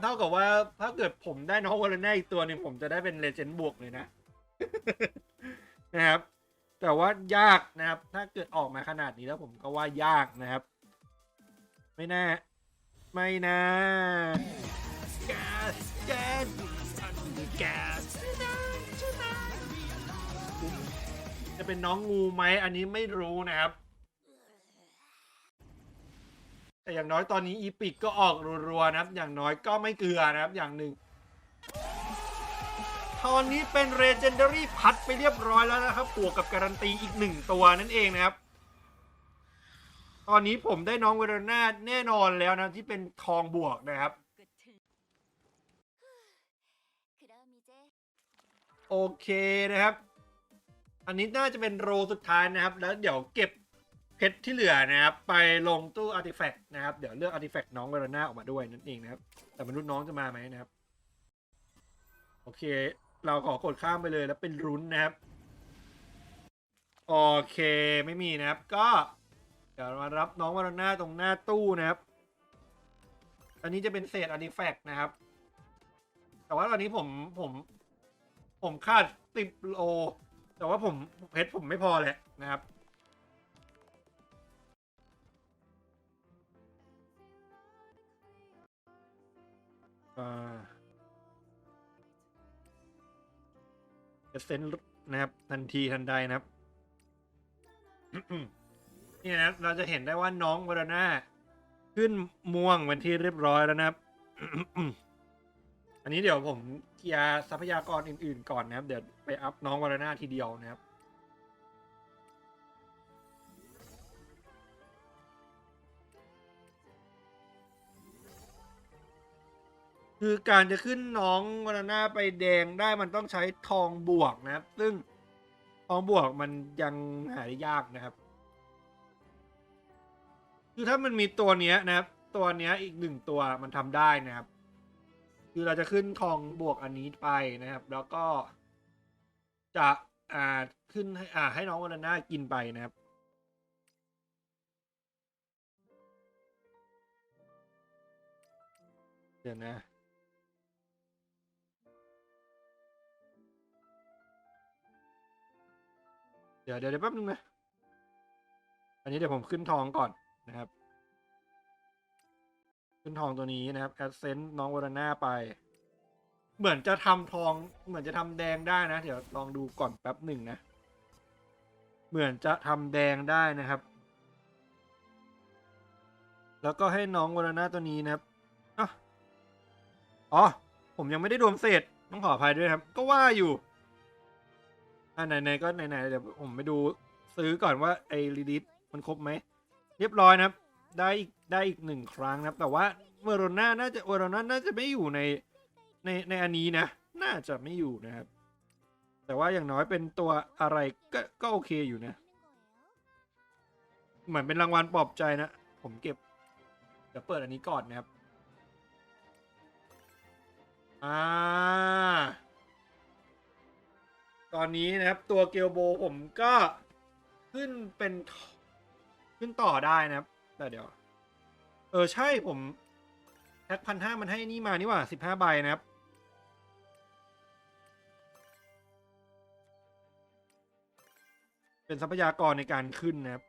เท่ากับว่าถ้าเกิดผมได้น้องวอลเลนอีกตัวหนึ่งผมจะได้เป็นเลเจนด์บวกเลยนะ นะครับ แต่ว่ายากนะครับ ถ้าเกิดออกมาขนาดนี้แล้วผมก็ว่ายากนะครับ ไม่น่า ไม่นะแกสแกสแกสจะเป็นน้องงูไหมอันนี้ไม่รู้นะครับ แต่อย่างน้อยตอนนี้อีปิกก็ออกรัวๆนะครับ อย่างน้อยก็ไม่เกลือนะครับ อย่างหนึ่ง ตอนนี้เป็นเรเจนเดอรี่พัดไปเรียบร้อยแล้วนะครับบวกกับการันตีอีกหนึ่งตัวนั่นเองนะครับ ตอนนี้ผมได้น้องเวโรนาแน่นอนแล้วนะที่เป็นทองบวกนะครับ โอเคนะครับ อันนี้น่าจะเป็นโรสุดท้ายนะครับ แล้วเดี๋ยวเก็บ เพชรที่เหลือนะครับไปลงตู้อาร์ติแฟกต์นะครับ เดี๋ยวเลือกอาร์ติแฟกต์น้องเวโรนาออกมาด้วยนั่นเองนะครับ แต่มนุษย์น้องจะมาไหมนะครับ โอเค เราขอกดข้ามไปเลยแล้วเป็นรุ้นนะครับ โอเคไม่มีนะครับ ก็เดี๋ยวมารับน้องวารนาตรงหน้าตู้นะครับ อันนี้จะเป็นเศษอาร์ติแฟกต์นะครับ แต่ว่าตอนนี้ผมผม ผมคาดสิบโล แต่ว่าผมเพชรผมไม่พอแหละนะครับ จะเซ็นนะครับ ทันทีทันใดนะครับ นี่นะเราจะเห็นได้ว่าน้องวรนาขึ้นม่วงเป็นที่เรียบร้อยแล้วนะครับ อันนี้เดี๋ยวผมเคลียร์ทรัพยากรอื่น ๆ ก่อนนะครับ เดี๋ยวไปอัพน้องวรนาทีเดียวนะครับ คือการจะขึ้นน้องวรนาไปแดงได้มันต้องใช้ทองบวกนะครับ ซึ่งทองบวกมันยังหาได้ยากนะครับ คือถ้ามันมีตัวเนี้ยนะครับ ตัวเนี้ยอีกหนึ่งตัวมันทำได้นะครับ คือเราจะขึ้นทองบวกอันนี้ไปนะครับ แล้วก็จะอ่าขึ้นให้อ่าให้น้องวรนากินไปนะครับเดี๋ยวนะ เดี๋ยวเดี๋ยวแป๊บนึงนะ อันนี้เดี๋ยวผมขึ้นทองก่อนนะครับ ขึ้นทองตัวนี้นะครับแอดเซนต์น้องวรนาไป เหมือนจะทำทอง เหมือนจะทำแดงได้นะ เดี๋ยวลองดูก่อนแป๊บหนึ่งนะ เหมือนจะทำแดงได้นะครับ แล้วก็ให้น้องวรนาตัวนี้นะครับอ๋อ ผมยังไม่ได้รวมเศษต้องขออภัยด้วยครับ ก็ว่าอยู่ อ่าไหนๆก็ไหนๆเดี๋ยวผมไปดูซื้อก่อนว่าไอ้รีดิสมันครบไหม เรียบร้อยนะครับ ได้อีกได้อีกหนึ่งครั้งนะครับ แต่ว่าเวโรนาน่าจะเวโรนาน่าจะไม่อยู่ในในในอันนี้นะ น่าจะไม่อยู่นะครับ แต่ว่าอย่างน้อยเป็นตัวอะไรก็ก็โอเคอยู่นะ เหมือนเป็นรางวัลปลอบใจนะ ผมเก็บเดี๋ยวเปิดอันนี้ก่อนนะครับ อ่า ตอนนี้นะครับตัวเกลโบผมก็ขึ้นเป็นขึ้นต่อได้นะครับ แต่เดี๋ยว เออ ใช่ผมแพ็คพันห้ามันให้นี่มานี่หว่าสิบห้าใบนะครับ เป็นทรัพยากรในการขึ้นนะครับ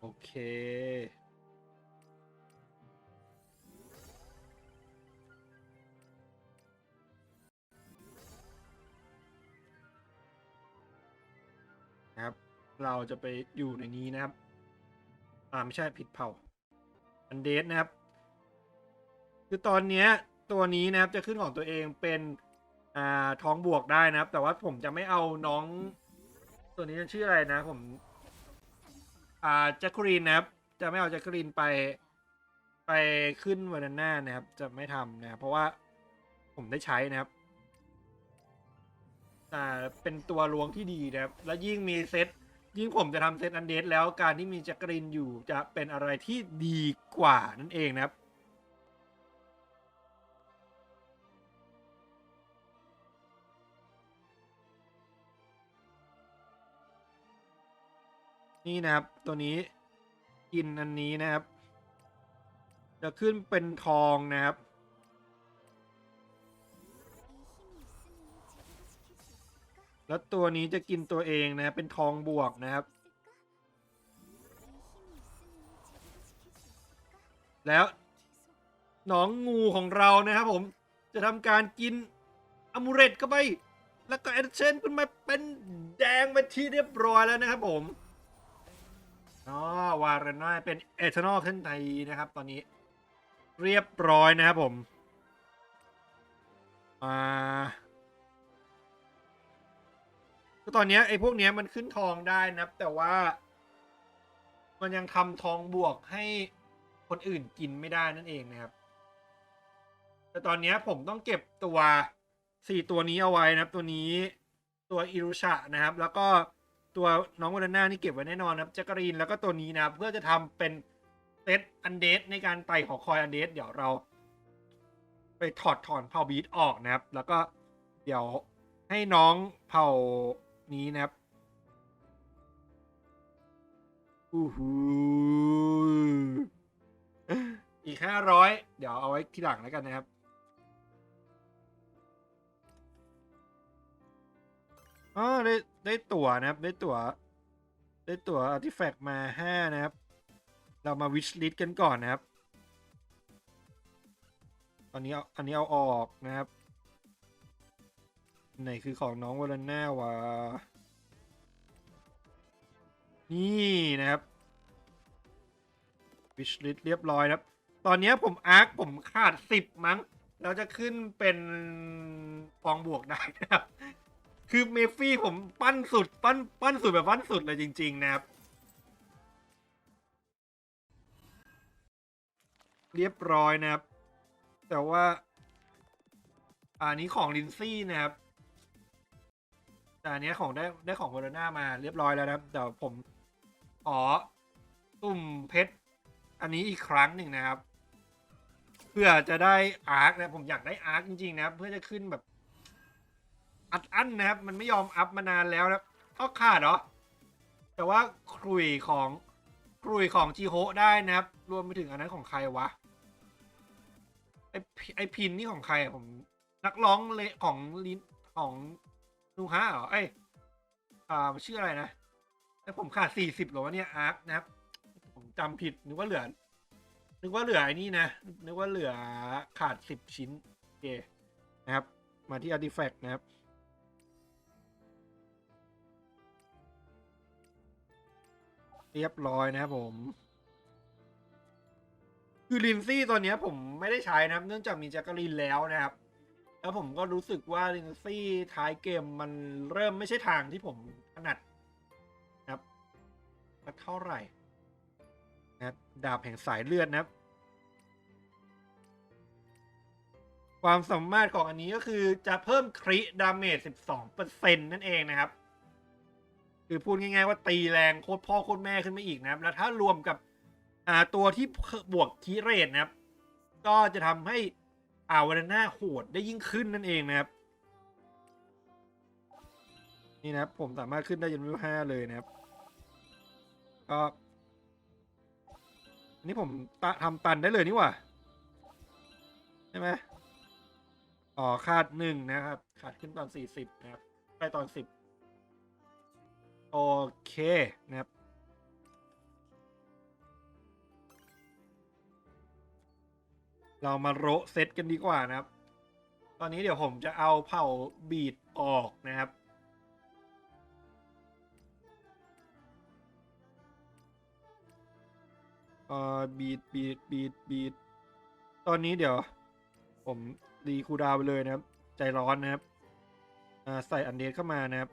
โอเค เราจะไปอยู่ในนี้นะครับ อ่าไม่ใช่ผิดเผ่าอันเดสนะครับ คือตอนเนี้ยตัวนี้นะครับจะขึ้นของตัวเองเป็นอ่าท้องบวกได้นะครับ แต่ว่าผมจะไม่เอาน้อง ตัวนี้ชื่ออะไรนะ ผม อ่าแจ็คกรีนนะครับ จะไม่เอาแจ็คกรีนไปไปขึ้นวานาน่านะครับ จะไม่ทำนะครับเพราะว่าผมได้ใช้นะครับอ่าเป็นตัวลวงที่ดีนะครับ แล้วยิ่งมีเซต ยิ่งผมจะทำเซตอันเดสแล้วการที่มีจ็คกรีนอยู่จะเป็นอะไรที่ดีกว่านั่นเองนะครับนี่นะครับ ตัวนี้กินอันนี้นะครับ จะขึ้นเป็นทองนะครับ แล้วตัวนี้จะกินตัวเองนะเป็นทองบวกนะครับ แล้วหนองงูของเรานะครับผมจะทำการกินอมูเรตเข้าไป แล้วก็แอนเชนขึ้นมาเป็นแดงไปที่เรียบร้อยแล้วนะครับผมอ๋อวาระน่าเป็นเอทานอลขึ้นไทยนะครับ ตอนนี้เรียบร้อยนะครับผม อ่า ก็ตอนเนี้ยไอ้พวกเนี้ยมันขึ้นทองได้นะครับแต่ว่า มันยังทำทองบวกให้คนอื่นกินไม่ได้นั่นเองนะครับ แต่ตอนเนี้ยผมต้องเก็บตัวสี่ตัวนี้เอาไว้นะครับ ตัวนี้ตัวอิรุชะนะครับ แล้วก็ตัวน้องวานาน่านี่เก็บไว้แน่นอนนะครับแจ็คกรีนแล้วก็ตัวนี้นะครับ เพื่อจะทำเป็นเซตอันเดสในการไต่หอคอยอันเดสเดี๋ยวเรา ไปถอดถอนเผ่าบีทออกนะครับ แล้วก็เดี๋ยวให้น้องเผ่า นี้นะครับอู้หูอีกห้าร้อยเดี๋ยวเอาไว้ทีหลังแล้วกันนะครับอ๋อได้ได้ตั๋วนะครับ ได้ตั๋ว ได้ตั๋วอาร์ติแฟกต์มาห้านะครับ เรามาวิชลิสกันก่อนนะครับ ตอนนี้เอาอันนี้เอาออกนะครับ ไหนคือของน้องวอลนน่าวะนี่นะครับวิชลิสเรียบร้อยครับ ตอนนี้ผมอาร์คผมขาดสิบมั้ง เราจะขึ้นเป็นฟองบวกได้นะครับ คือเมฟฟี่ผมปั้นสุด ปั้นปั้นสุดแบบปั้นสุดเลยจริง ๆ นะครับ เรียบร้อยนะครับ แต่ว่าอันนี้ของลินซี่นะครับ แต่อันเนี้ยของได้ได้ของโมเดอร์นามาเรียบร้อยแล้วนะครับแต่ผมขอตุ่มเพชรอันนี้อีกครั้งหนึ่งนะครับ เพื่อจะได้อาร์คนะผมอยากได้อาร์คจริงๆนะครับ เพื่อจะขึ้นแบบ อัดอั้นนะครับ มันไม่ยอมอัพมานานแล้วนะครับเอาขาดเหรอแต่ว่าครุยของครุยของจีโฮได้นะครับ รวมไปถึงอันนั้นของใครวะไอพิไอพินนี่ของใครผมนักร้องเลของลินของ นูฮะเหรอ เอ้ย อ่าชื่ออะไรนะแต่ผมขาดสี่สิบหรอวะเนี่ยอาร์คนะครับ ผมจำผิด นึกว่าเหลือ นึกว่าเหลือไอ้นี่นะ นึกว่าเหลือขาดสิบชิ้นโอเคนะครับ มาที่ artifact นะครับเรียบร้อยนะครับผม คือลินซี่ตอนนี้ผมไม่ได้ใช้นะครับเนื่องจากมีแจ็คกะลินแล้วนะครับ แล้วผมก็รู้สึกว่าลินซี่ท้ายเกมมันเริ่มไม่ใช่ทางที่ผมถนัดนะครับสักเท่าไหร่นะครับดาบแห่งสายเลือดนะครับ ความสามารถของอันนี้ก็คือจะเพิ่มคริดาเมจ 12%นั่นเองนะครับ คือพูดง่ายๆว่าตีแรงโคตรพ่อโคตรแม่ขึ้นมาอีกนะครับ แล้วถ้ารวมกับอ่าตัวที่บวกคีเรทนะครับ ก็จะทำให้ อ่าวานาน่าโหดได้ยิ่งขึ้นนั่นเองนะครับ นี่นะครับ ผมสามารถขึ้นได้ยันวิวห้าเลยนะครับ ก็อันนี้ผมตะทำตันได้เลยนี่หว่า ใช่ไหมอ๋อขาดหนึ่งนะครับ ขาดขึ้นตอนสี่สิบนะครับ ไปตอนสิบโอเคนะครับ เรามาโระเซตกันดีกว่านะครับ ตอนนี้เดี๋ยวผมจะเอาเผ่าบีดออกนะครับ เอ่อบีดบีดบีดบีดตอนนี้เดี๋ยว ผมรีคูดาวไปเลยนะครับ ใจร้อนนะครับอ่าใส่อันเดสเข้ามานะครับ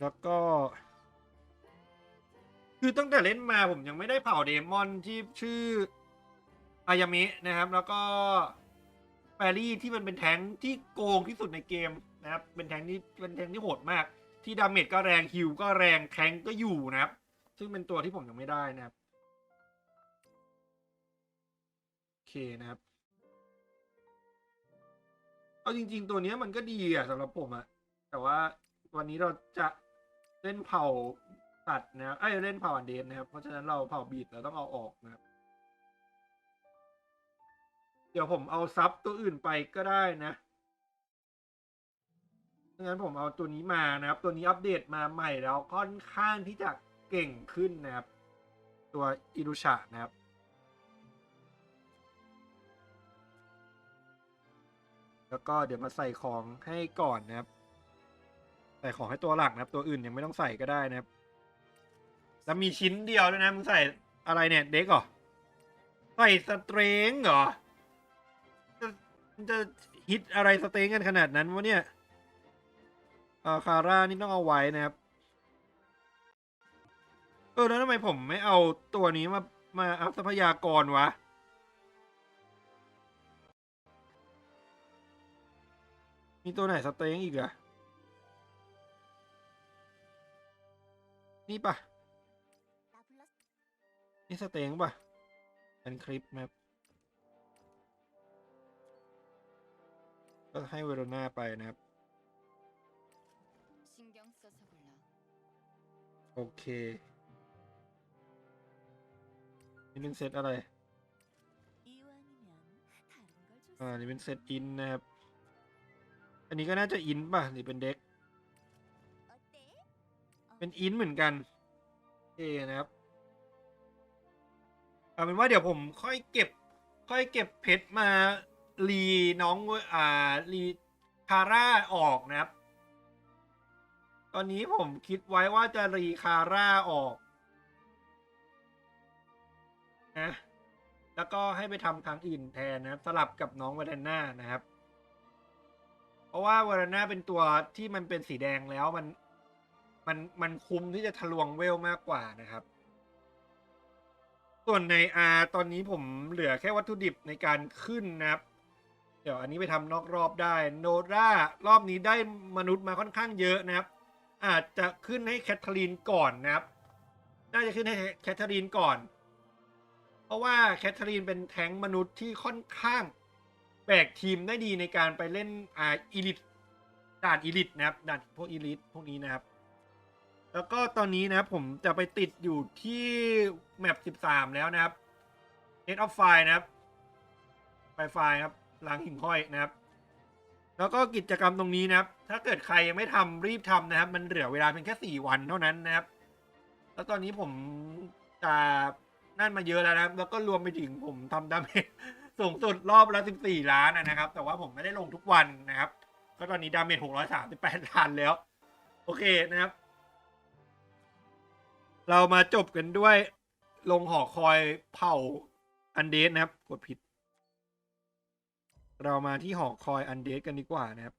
แล้วก็ คือตั้งแต่เล่นมาผมยังไม่ได้เผาเดมอนที่ชื่ออายามินะครับ แล้วก็แฟรี่ที่มันเป็นแทงค์ที่โกงที่สุดในเกมนะครับ เป็นแทงค์ที่เป็นแทงค์ที่โหดมาก ที่ดาเมจก็แรงฮิวก็แรงแทงค์ก็อยู่นะครับ ซึ่งเป็นตัวที่ผมยังไม่ได้นะครับโอเคนะครับ เอาจริง ๆ ตัวนี้มันก็ดีอะสำหรับผมอะแต่ว่าวันนี้เราจะเล่นเผ่า ตัดนะครับเอ้เล่นเผ่าอันเดนนะครับเพราะฉะนั้นเราเผ่าบีดเราต้องเอาออกนะครับ เดี๋ยวผมเอาซับตัวอื่นไปก็ได้นะงั้นผมเอาตัวนี้มานะครับ ตัวนี้อัปเดตมาใหม่แล้วค่อนข้างที่จะเก่งขึ้นนะครับ ตัวอิรุชะนะครับแล้วก็เดี๋ยวมาใส่ของให้ก่อนนะครับ ใส่ของให้ตัวหลักนะครับ ตัวอื่นยังไม่ต้องใส่ก็ได้นะครับ แล้วมีชิ้นเดียวด้วยนะ มึงใส่อะไรเนี่ย เด็กเหรอ ใส่สเตรงเหรอจะมันจะฮิตอะไรสเตรงกันขนาดนั้นวะเนี่ยอาคาร่านี่ต้องเอาไว้นะครับ เออ แล้วทำไมผมไม่เอาตัวนี้มา มาอัพทรัพยากรวะมีตัวไหนสเตรงอีกอะนี่ปะ นี่สเต็งป่ะ เป็นคลิปแมปก็ให้เวโรนาไปนะครับ โอเค นี่เป็นเซตอะไร อ่า นี่เป็นเซตอินนะครับ อันนี้ก็น่าจะอินป่ะ นี่เป็นเด็ก เป็นอินเหมือนกัน เอนะครับ เอาเป็นว่าเดี๋ยวผมค่อยเก็บ ค่อยเก็บเพชรมารีน้องอ่ารีคาร่าออกนะครับ ตอนนี้ผมคิดไว้ว่าจะรีคาร่าออกนะแล้วก็ให้ไปทำทางอื่นแทนนะครับ สลับกับน้องวาเดนน่านะครับ เพราะว่าวาเดนน่าเป็นตัวที่มันเป็นสีแดงแล้วมันมันมันคุ้มที่จะทะลวงเวลมากกว่านะครับ ส่วนใน R ตอนนี้ผมเหลือแค่วัตถุดิบในการขึ้นนะครับ เดี๋ยวอันนี้ไปทำนอกรอบได้โนรารอบนี้ได้มนุษย์มาค่อนข้างเยอะนะครับ อาจจะขึ้นให้แคทเธอรีนก่อนนะครับ น่าจะขึ้นให้แคทเธอรีนก่อน เพราะว่าแคทเธอรีนเป็นแท้งมนุษย์ที่ค่อนข้างแบกทีมได้ดีในการไปเล่นอ่าอีลิทด่านอีลิทนะครับด่านพวกอีลิทพวกนี้นะครับ แล้วก็ตอนนี้นะครับผมจะไปติดอยู่ที่แมป13 แล้วนะครับ Head of Fire นะครับไฟไฟครับล้างหิ่งห้อยนะครับ แล้วก็กิจกรรมตรงนี้นะครับ ถ้าเกิดใครยังไม่ทำรีบทำนะครับ มันเหลือเวลาเพียงแค่ 4 วันเท่านั้นนะครับ แล้วตอนนี้ผมจะนั่นมาเยอะแล้วนะครับ แล้วก็รวมไปถึงผมทำดาเมจสูงสุดรอบละ 14 ล้านนะครับ แต่ว่าผมไม่ได้ลงทุกวันนะครับ ก็ตอนนี้ดาเมจ638 ล้านแล้ว โอเคนะครับ เรามาจบกันด้วย ลงหอคอยเผ่าอันเดสนะครับ กดผิด เรามาที่หอคอยอันเดสกันดีกว่านะครับ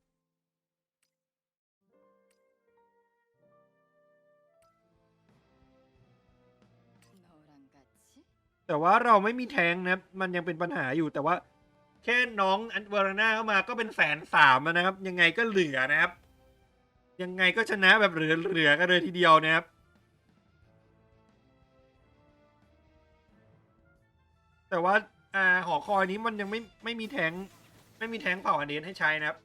แต่ว่าเราไม่มีแทงนะครับ มันยังเป็นปัญหาอยู่แต่ว่า แค่น้องอันเวอร์นาเข้ามาก็เป็นแสนสามนะครับ ยังไงก็เหลือนะครับ ยังไงก็ชนะแบบเหลือๆกันเลยทีเดียวนะครับ แต่ว่าอ่าหอคอยนี้มันยังไม่ไม่มีแทงไม่มีแทงเผาอันเดนให้ใช้นะครับ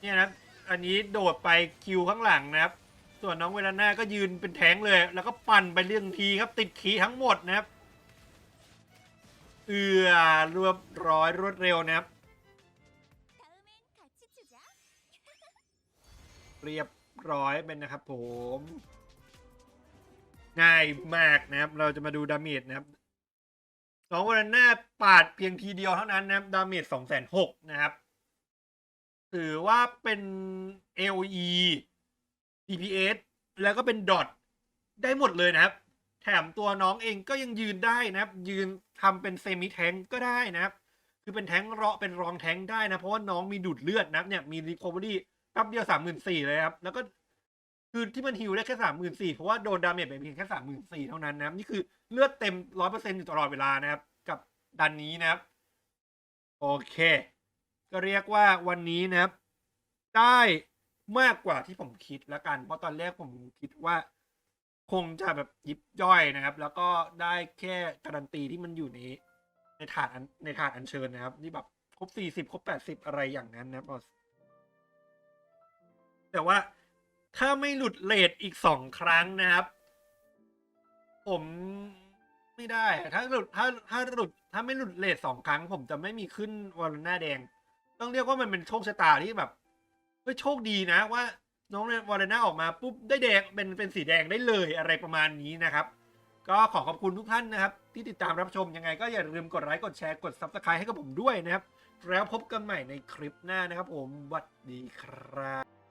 เนี่ยนะอันนี้โดดไปคิวข้างหลังนะครับ ส่วนน้องเวลาน่าก็ยืนเป็นแทงเลย แล้วก็ปั่นไปเรื่องทีครับ ติดขีทั้งหมดนะครับเอือรวบร้อยรวดเร็วนะครับ เรียบร้อยเป็นนะครับผม ง่ายมากนะครับ เราจะมาดูดาเมจนะครับ น้องวันหน้าปาดเพียงทีเดียวเท่านั้นนะครับดาเมจสองแสนหกนะครับ ถือว่าเป็น LE DPS แล้วก็เป็นดอทได้หมดเลยนะครับ แถมตัวน้องเองก็ยังยืนได้นะครับ ยืนทำเป็นเซมิแทงก็ได้นะครับ คือเป็นแทงเราะเป็นรองแทงได้นะ เพราะว่าน้องมีดูดเลือดนะครับเนี่ยมีรีคอเวอรี่แป๊บเดียวสามหมื่นสี่เลยครับ แล้วก็ คือที่มันฮิวได้แค่สามหมื่นสี่เพราะว่าโดนดาเมจไปเพียงแค่สามหมื่นสี่เท่านั้นนะครับนี่คือเลือดเต็มร้อยเปอร์เซ็นต์อยู่ตลอดเวลานะครับ กับดันนี้นะครับ โอเค ก็เรียกว่าวันนี้นะครับ ได้มากกว่าที่ผมคิดแล้วกัน เพราะตอนแรกผมคิดว่า คงจะแบบยิบย่อยนะครับ แล้วก็ได้แค่การันตีที่มันอยู่ในในถาดอันในถาดอันเชิญนะครับนี่แบบครบสี่สิบครบแปดสิบอะไรอย่างนั้นนะครับแต่ว่า ถ้าไม่หลุดเลทอีกสองครั้งนะครับ ผมไม่ได้ ถ้าหลุดถ้าถ้าหลุด ถ้าไม่หลุดเลทสองครั้ง ผมจะไม่มีขึ้นวอลหน้าแดง ต้องเรียกว่ามันเป็นโชคชะตาที่แบบเฮ้ยโชคดีนะว่า น้องวอลน่าออกมาปุ๊บได้แดงเป็นเป็นสีแดงได้เลยอะไรประมาณนี้นะครับ ก็ขอขอบคุณทุกท่านนะครับ ที่ติดตามรับชมยังไง ก็อย่าลืมกดไลค์กดแชร์กด subscribe ให้กับผมด้วยนะครับ แล้วพบกันใหม่ในคลิปหน้านะครับ ผมสวัสดีครับ